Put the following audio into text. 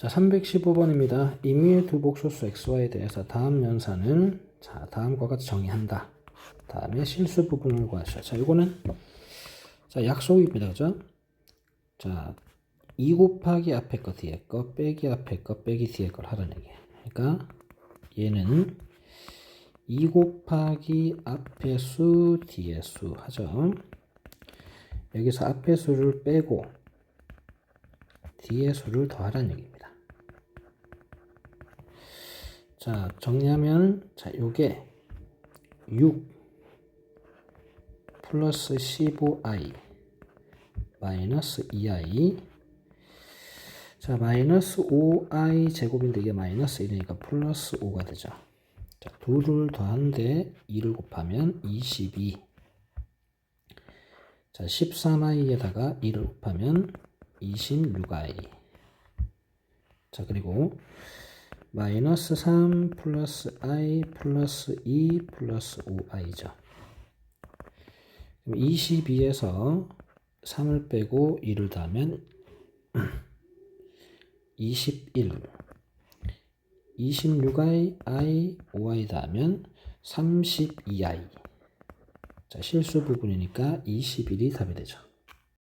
자, 315번입니다. 임의의 두 복 소수 xy에 대해서 다음 연산은 자, 다음과 같이 정의한다. 다음에 실수 부분을 구하시오. 자, 이거는 자, 약속입니다. 그죠? 자, 2 곱하기 앞에 거 뒤에 거 빼기 앞에 거 빼기 뒤에 걸 하라는 얘기예요. 그러니까 얘는 2 곱하기 앞의 수 뒤의 수 하죠. 여기서 앞의 수를 빼고 뒤의 수를 더하라는 얘기입니다. 자, 정리하면 자, 요게 6 플러스 15i 마이너스 2i 자, 마이너스 5i 제곱인데 이게 마이너스 1이니까 플러스 5가 되죠. 자, 둘을 더한데 2를 곱하면 22 자, 13i에다가 2를 곱하면 26i. 자, 그리고 마이너스 3 플러스 i 플러스 2 플러스 5i죠. 22에서 3을 빼고 2를 더하면 21. 26i, i, 5i 더하면 32i. 자, 실수 부분이니까 21이 답이 되죠.